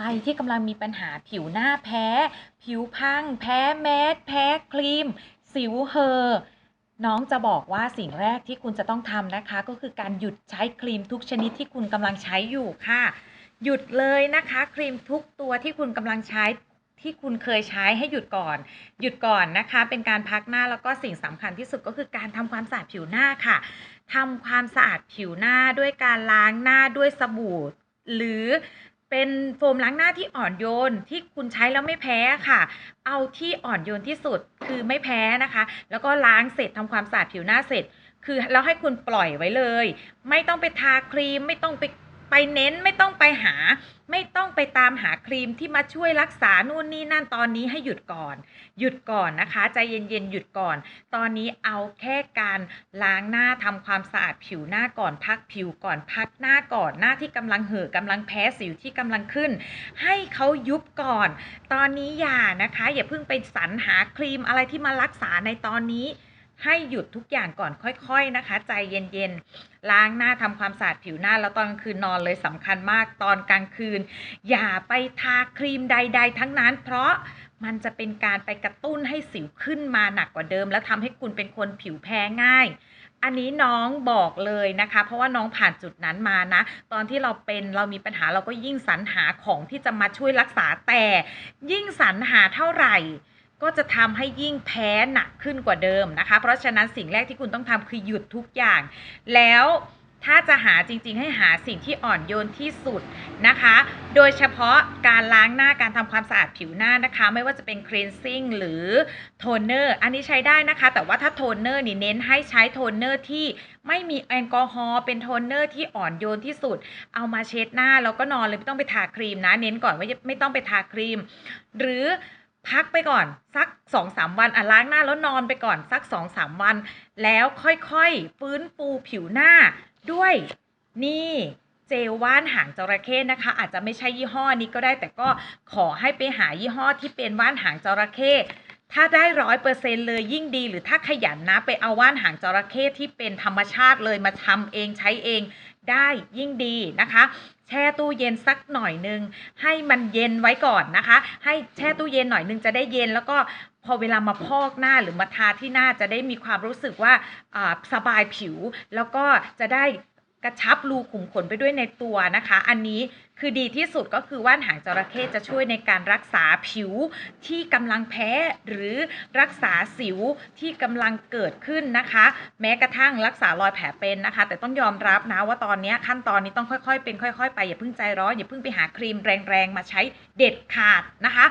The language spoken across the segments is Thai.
ใครที่กำลังมีปัญหาผิวหน้าแพ้ ผิวพัง แพ้แมสแพ้ครีม สิวเหอน้องจะบอกว่าสิ่งแรกที่คุณจะต้องทำนะคะ ก็คือการหยุดใช้ครีมทุกชนิดที่คุณกำลังใช้อยู่ค่ะ หยุดเลยนะคะ ครีมทุกตัวที่คุณกำลังใช้ที่คุณเคยใช้ให้หยุดก่อน หยุดก่อนนะคะ เป็นการพักหน้าแล้วก็สิ่งสำคัญที่สุดก็คือการทำความสะอาดผิวหน้าค่ะทำความสะอาดผิวหน้าด้วยการล้างหน้าด้วยสบู่ หรือ เป็นโฟมล้างหน้าที่อ่อนโยนที่คุณใช้แล้วไม่แพ้ค่ะ เอาที่อ่อนโยนที่สุดคือไม่แพ้นะคะ แล้วก็ล้างเสร็จทำความสะอาดผิวหน้าเสร็จ คือแล้วให้คุณปล่อยไว้เลย ไม่ต้องไปทาครีมไม่ต้องไป ไปเน้นไม่ต้องไปหา ไม่ต้องไปตามหาครีมที่มาช่วยรักษานู่นนี่นั่นตอนนี้ให้หยุดก่อน หยุดก่อนนะคะ ใจเย็นๆหยุดก่อน ตอนนี้เอาแค่การล้างหน้าทำความสะอาดผิวหน้าก่อนพักผิวก่อนพักหน้าก่อนหน้าที่กำลังเห่อกำลังแพ้สิวที่กำลังขึ้น ให้เขายุบก่อน ตอนนี้อย่านะคะ อย่าเพิ่งไปสรรหาครีมอะไรที่มารักษาในตอนนี้ ให้หยุดทุกอย่างก่อนค่อยๆนะคะ ใจเย็นๆ ล้างหน้าทำความสะอาดผิวหน้า แล้วตอนกลางคืนนอนเลยสำคัญมากตอนกลางคืน อย่าไปทาครีมใด ๆ ทั้งนั้น เพราะมันจะเป็นการไปกระตุ้นให้สิวขึ้นมาหนักกว่าเดิม แล้วทำให้คุณเป็นคนผิวแพ้ง่ายอันนี้น้องบอกเลยนะคะ เพราะว่าน้องผ่านจุดนั้นมานะ ตอนที่เราเป็นเรามีปัญหาเราก็ยิ่งสรรหาของที่จะมาช่วยรักษาแต่ ยิ่งสรรหาเท่าไหร่ ก็จะทำให้ยิ่งแพ้หนักขึ้นกว่าเดิมนะคะ เพราะฉะนั้นสิ่งแรกที่คุณต้องทำคือหยุดทุกอย่าง แล้วถ้าจะหาจริงๆ ให้หาสิ่งที่อ่อนโยนที่สุดนะคะ โดยเฉพาะการล้างหน้าการทำความสะอาดผิวหน้านะคะ ไม่ว่าจะเป็น cleansing หรือโทนเนอร์อันนี้ใช้ได้นะคะ แต่ว่าถ้าโทนเนอร์นี่เน้นให้ใช้โทนเนอร์ที่ไม่มีแอลกอฮอล์เป็นโทนเนอร์ที่อ่อนโยนที่สุด เอามาเช็ดหน้าแล้วก็นอนเลยไม่ต้องไปทาครีมนะ เน้นก่อนว่าไม่ต้องไปทาครีม หรือ พักไปก่อนสัก2องสามวันอะล้างหน้าแล้วนอนไปก่อนสัก2องสามวัน แล้วค่อยๆฟื้นฟูผิวหน้าด้วยนี่เจลว่านหางจระเข้นะคะ อาจจะไม่ใช่ยี่ห้อนี้ก็ได้ แต่ก็ขอให้ไปหายี่ห้อที่เป็นว่านหางจระเข้ถ้าได้ร้อยเปอร์เซ็นเลยยิ่งดี หรือถ้าขยันนะไปเอาว่านหางจระเข้ที่เป็นธรรมชาติเลยมาทำเองใช้เอง ได้ยิ่งดีนะคะ แช่ตู้เย็นสักหน่อยนึง ให้มันเย็นไว้ก่อนนะคะ ให้แช่ตู้เย็นหน่อยนึงจะได้เย็นแล้วก็พอเวลามาพอกหน้าหรือมาทาที่หน้าจะได้มีความรู้สึกว่าสบายผิว แล้วก็จะได้ กระชับรูขุมขนไปด้วยในตัวนะคะ อันนี้คือดีที่สุดก็คือว่านหางจระเข้จะช่วยในการรักษาผิวที่กำลังแพ้หรือรักษาสิวที่กำลังเกิดขึ้นนะคะ แม้กระทั่งรักษารอยแผลเป็นนะคะ แต่ต้องยอมรับนะว่าตอนนี้ขั้นตอนนี้ต้องค่อยๆ เป็นค่อยๆ ไปอย่าเพิ่งใจร้อนอย่าเพิ่งไปหาครีมแรงๆ มาใช้เด็ดขาดนะคะ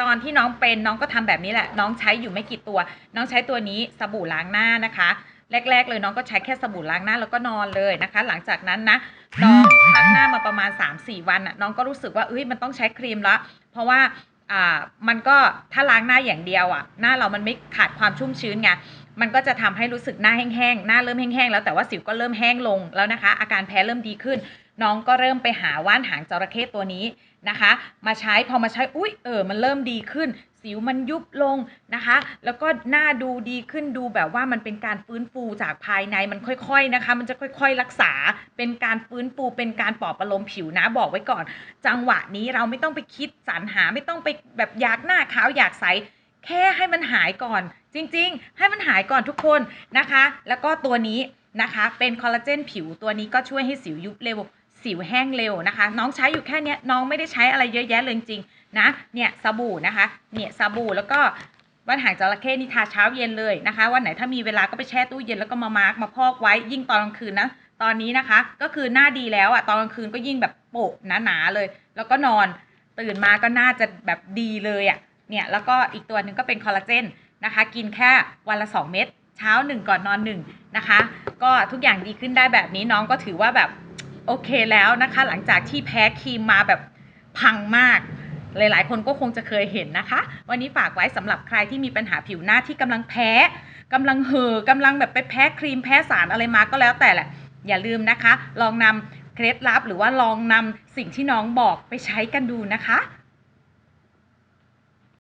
ตอนที่น้องเป็นน้องก็ทำแบบนี้แหละ น้องใช้อยู่ไม่กี่ตัว น้องใช้ตัวนี้สบู่ล้างหน้านะคะ แรก ๆ เลยน้องก็ใช้แค่สบู่ล้างหน้าแล้วก็นอนเลยนะคะ หลังจากนั้นนะน้องพักหน้ามาประมาณ 3-4 วันอะน้องก็รู้สึกว่าเอ้ยมันต้องใช้ครีมละเพราะว่าอ่ามันก็ถ้าล้างหน้าอย่างเดียวอะหน้าเรามันไม่ขาดความชุ่มชื้นไง มันก็จะทำให้รู้สึกหน้าแห้งๆ หน้าเริ่มแห้งๆ แล้วแต่ว่าสิวก็เริ่มแห้งลงแล้วนะคะ อาการแพ้เริ่มดีขึ้น น้องก็เริ่มไปหาว่านหางจระเข้ตัวนี้นะคะ มาใช้พอมาใช้อุ้ยเออมันเริ่มดีขึ้น สิวมันยุบลงนะคะ แล้วก็หน้าดูดีขึ้นดูแบบว่ามันเป็นการฟื้นฟูจากภายในมันค่อยๆนะคะ มันจะค่อยๆรักษาเป็นการฟื้นฟูเป็นการปลอบประโลมผิวนะบอกไว้ก่อน จังหวะนี้เราไม่ต้องไปคิดสรรหาไม่ต้องไปแบบอยากหน้าขาวอยากใส แค่ให้มันหายก่อน จริง ๆ ให้มันหายก่อนทุกคนนะคะ แล้วก็ตัวนี้นะคะเป็นคอลลาเจนผิวตัวนี้ก็ช่วยให้สิวยุบเร็ว สิวแห้งเร็วนะคะ น้องใช้อยู่แค่นี้น้องไม่ได้ใช้อะไรเยอะแยะเลยจริงนะเนี่ยสบู่นะคะเนี่ยสบู่แล้วก็วันหางจระเข้นี่ทาเช้าเย็นเลยนะคะ วันไหนถ้ามีเวลาก็ไปแช่ตู้เย็นแล้วก็มามาร์กมาพอกไว้ยิ่งตอนกลางคืนนะตอนนี้นะคะ ก็คือหน้าดีแล้วอะตอนกลางคืนก็ยิ่งแบบโปะหนาๆเลย แล้วก็นอนตื่นมาก็น่าจะแบบดีเลยอะ เนี่ยแล้วก็อีกตัวหนึ่งก็เป็นคอลลาเจนนะคะกินแค่วันละ 2 เม็ดเช้า 1 ก่อนนอน1นะคะก็ทุกอย่างดีขึ้นได้แบบนี้น้องก็ถือว่าแบบโอเคแล้วนะคะหลังจากที่แพ้ครีมมาแบบพังมาก หลาย ๆ คนก็คงจะเคยเห็นนะคะ วันนี้ฝากไว้สำหรับใครที่มีปัญหาผิวหน้าที่กำลังแพ้กำลังเห่อกำลังแบบไปแพ้ครีมแพ้สารอะไรมาก็แล้วแต่แหละ อย่าลืมนะคะ ลองนำเคล็ดลับหรือว่าลองนำสิ่งที่น้องบอกไปใช้กันดูนะคะ